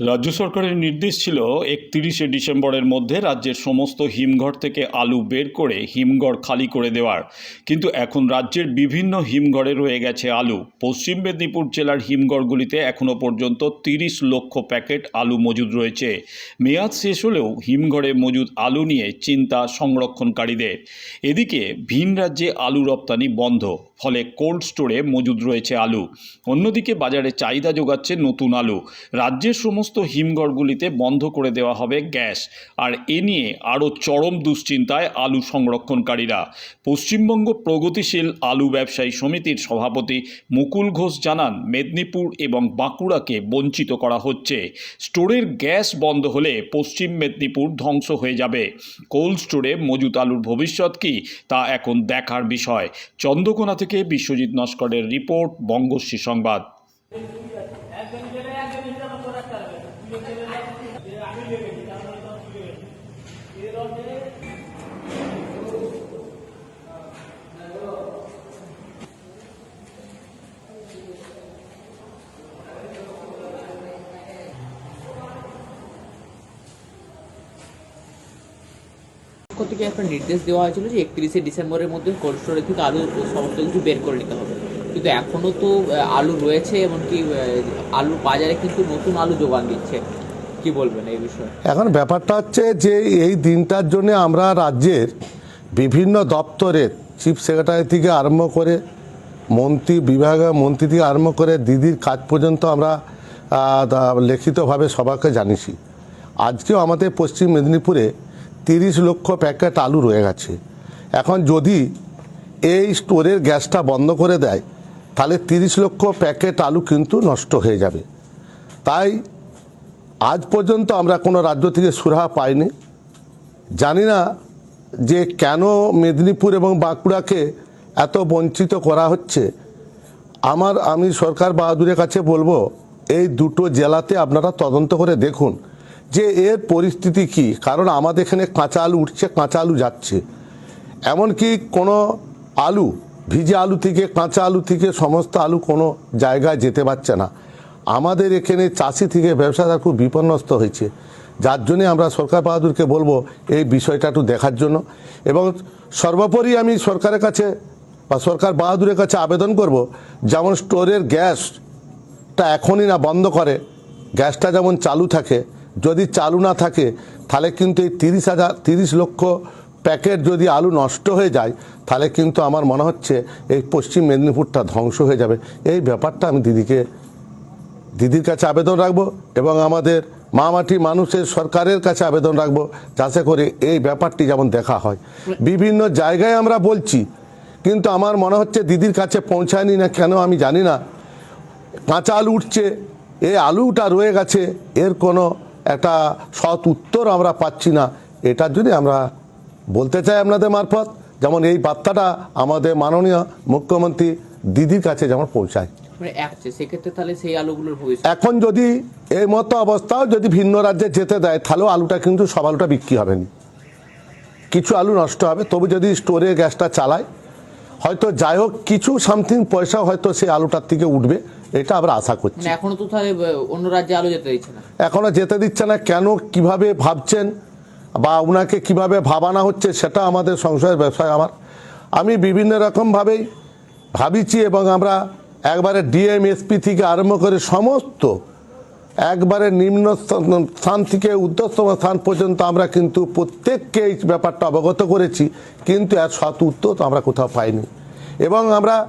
রাজ্য সরকারের নির্দেশ ছিল একত্রিশে ডিসেম্বরের মধ্যে রাজ্যের সমস্ত হিমঘর থেকে আলু বের করে হিমঘর খালি করে দেওয়ার। কিন্তু এখন রাজ্যের বিভিন্ন হিমঘরে রয়ে গেছে আলু। পশ্চিম মেদিনীপুর জেলার হিমঘরগুলিতে এখনও পর্যন্ত তিরিশ লক্ষ প্যাকেট আলু মজুদ রয়েছে। মেয়াদ শেষ হলেও হিমঘরে মজুদ আলু নিয়ে চিন্তা সংরক্ষণকারীদের। এদিকে ভিন রাজ্যে আলু রপ্তানি বন্ধ, ফলে কোল্ড স্টোরে মজুদ রয়েছে আলু। অন্যদিকে বাজারে চাহিদা যোগাচ্ছে নতুন আলু। রাজ্যের সমস্ত হিমঘরগুলিতে বন্ধ করে দেওয়া হবে গ্যাস। আর এ নিয়ে আরও চরম দুশ্চিন্তায় আলু সংরক্ষণকারীরা। পশ্চিমবঙ্গ প্রগতিশীল আলু ব্যবসায়ী সমিতির সভাপতি মুকুল ঘোষ জানান, মেদিনীপুর এবং বাঁকুড়াকে বঞ্চিত করা হচ্ছে। স্টোরের গ্যাস বন্ধ হলে পশ্চিম মেদিনীপুর ধ্বংস হয়ে যাবে। কোল্ড স্টোরে মজুত আলুর ভবিষ্যৎ কি, তা এখন দেখার বিষয়। চন্দ্রকোনা থেকে বিশ্বজিৎ নস্করের রিপোর্ট, বঙ্গশ্রী সংবাদ। থেকে একটা নির্দেশ দেওয়া হয়েছিল যে একত্রিশে ডিসেম্বরের মধ্যে কোল্ড স্টোরেজ থেকে আলু সমস্ত কিছু বের করে নিতে হবে। কিন্তু এখনও তো আলু রয়েছে এমনকি আলু বাজারে কিন্তু নতুন আলু যোগান দিচ্ছে। কি বলবেন এই বিষয়ে? এখন ব্যাপারটা হচ্ছে যে এই দিনটার জন্য আমরা রাজ্যের বিভিন্ন দপ্তরের চিফ সেক্রেটারি থেকে আরম্ভ করে মন্ত্রী, বিভাগীয় মন্ত্রী থেকে আরম্ভ করে দিদির কাজ পর্যন্ত আমরা লিখিতভাবে সবাইকে জানিয়েছি। আজকেও আমাদের পশ্চিম মেদিনীপুরে তিরিশ লক্ষ প্যাকেট আলু রয়ে গেছে। এখন যদি এই স্টোরের গ্যাসটা বন্ধ করে দেয়, তাহলে তিরিশ লক্ষ প্যাকেট আলু কিন্তু নষ্ট হয়ে যাবে। তাই আজ পর্যন্ত আমরা কোনো রাজ্য থেকে সুরাহা পাইনি। জানি না যে কেন মেদিনীপুর এবং বাঁকুড়াকে এত বঞ্চিত করা হচ্ছে। আমার আমি সরকার বাহাদুরের কাছে বলব, এই দুটো জেলাতে আপনারা তদন্ত করে দেখুন। যে এর পরিস্থিতি কি? কারণ আমাদের এখানে কাঁচা আলু উঠছে, কাঁচা আলু যাচ্ছে। এমনকি কোনো আলু, ভিজে আলু থেকে, কাঁচা আলু থেকে সমস্ত আলু কোনো জায়গায় যেতে পারছে না। আমাদের এখানে চাষি থেকে ব্যবসাদার খুব বিপন্নস্ত হয়েছে। যার জন্যে আমরা সরকার বাহাদুরকে বলব এই বিষয়টা একটু দেখার জন্য। এবং সর্বোপরি আমি সরকারের কাছে বা সরকার বাহাদুরের কাছে আবেদন করব, যেমন স্টোরের গ্যাসটা এখনই না বন্ধ করে, গ্যাসটা যেমন চালু থাকে যদি চালু না থাকে, তাহলে কিন্তু এই তিরিশ হাজার, তিরিশ লক্ষ প্যাকেট যদি আলু নষ্ট হয়ে যায়, তাহলে কিন্তু আমার মনে হচ্ছে এই পশ্চিম মেদিনীপুরটা ধ্বংস হয়ে যাবে। এই ব্যাপারটা আমি দিদিকে, দিদির কাছে আবেদন রাখব এবং আমাদের মা মাটি মানুষের সরকারের কাছে আবেদন রাখব, যাতে করে এই ব্যাপারটি যেমন দেখা হয়। বিভিন্ন জায়গায় আমরা বলছি, কিন্তু আমার মনে হচ্ছে দিদির কাছে পৌঁছায়নি না কেন আমি জানি না। কাঁচা আলু উঠছে, এই আলুটা রয়ে গেছে, এর কোনো একটা সৎ উত্তর আমরা পাচ্ছি না। এটার জন্য আমরা বলতে চাই আপনাদের মারফত যেমন এই বার্তাটা আমাদের মাননীয় মুখ্যমন্ত্রী দিদির কাছে যেমন পৌঁছায়। মানে এখন যদি এই মতো অবস্থাও যদি ভিন্ন রাজ্যে যেতে দেয় তাহলেও আলুটা কিন্তু সব আলুটা বিক্রি হবে না। কিছু আলু নষ্ট হবে তবু যদি স্টোরে গ্যাসটা চালায় হয়তো যাই হোক কিছু সামথিং পয়সা হয়তো সেই আলুটার থেকে উঠবে। এটা আমরা আশা করছি। মানে এখনও তো তাহলে অন্য রাজ্যে আলু যেতে দিচ্ছে না। এখনও যেতে দিচ্ছে না কেন কীভাবে ভাবছেন? বা ওনাকে কীভাবে ভাবানো হচ্ছে সেটা আমাদের সংশয়ের ব্যবসায় আমার। আমি বিভিন্ন রকমভাবেই ভাবিছি এবং আমরা একবারে ডিএমএসপি থেকে আরম্ভ করে সমস্ত একবারে নিম্ন স্থান- থেকে উদ্ধতম স্থান পর্যন্ত আমরা কিন্তু প্রত্যেককে এই ব্যাপারটা অবগত করেছি কিন্তু এর সৎ উত্তর তো আমরা কোথাও পাইনি। এবং আমরা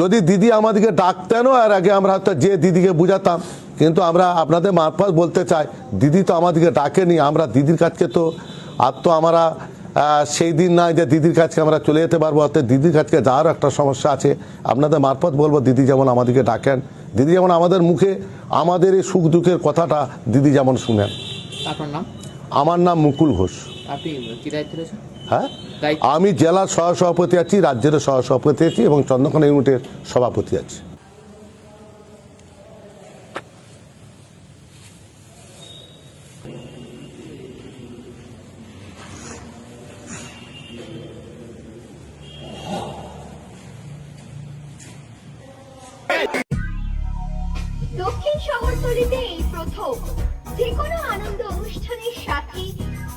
যদি দিদি আমাদেরকে ডাকতেনও আর আগে আমরা হয়তো যে দিদিকে বুঝাতাম কিন্তু আমরা আপনাদের মারফত বলতে চাই দিদি তো আমাদেরকে ডাকেনি আমরা দিদির কাছকে তো আর তো আমরা সেই দিন নাই যে দিদির কাছকে আমরা চলে যেতে পারব অর্থাৎ দিদির কাছকে যাওয়ার একটা সমস্যা আছে। আপনাদের মারফত বলব দিদি যেমন আমাদেরকে ডাকেন দিদি যেমন আমাদের মুখে আমাদের এই সুখ দুঃখের কথাটা দিদি যেমন শুনেন। আপনার নাম? আমার নাম মুকুল ঘোষ। আপনি কি দায়িত্ব হ্যাঁ? আমি জেলার সহসভাপতি আছি রাজ্যের সহসভাপতি আছি এবং চন্দ্রকোনা ইউনিটের সভাপতি আছি। দক্ষিণ শহরতলিতে এই প্রথম যে কোনো আনন্দ অনুষ্ঠানের সাথে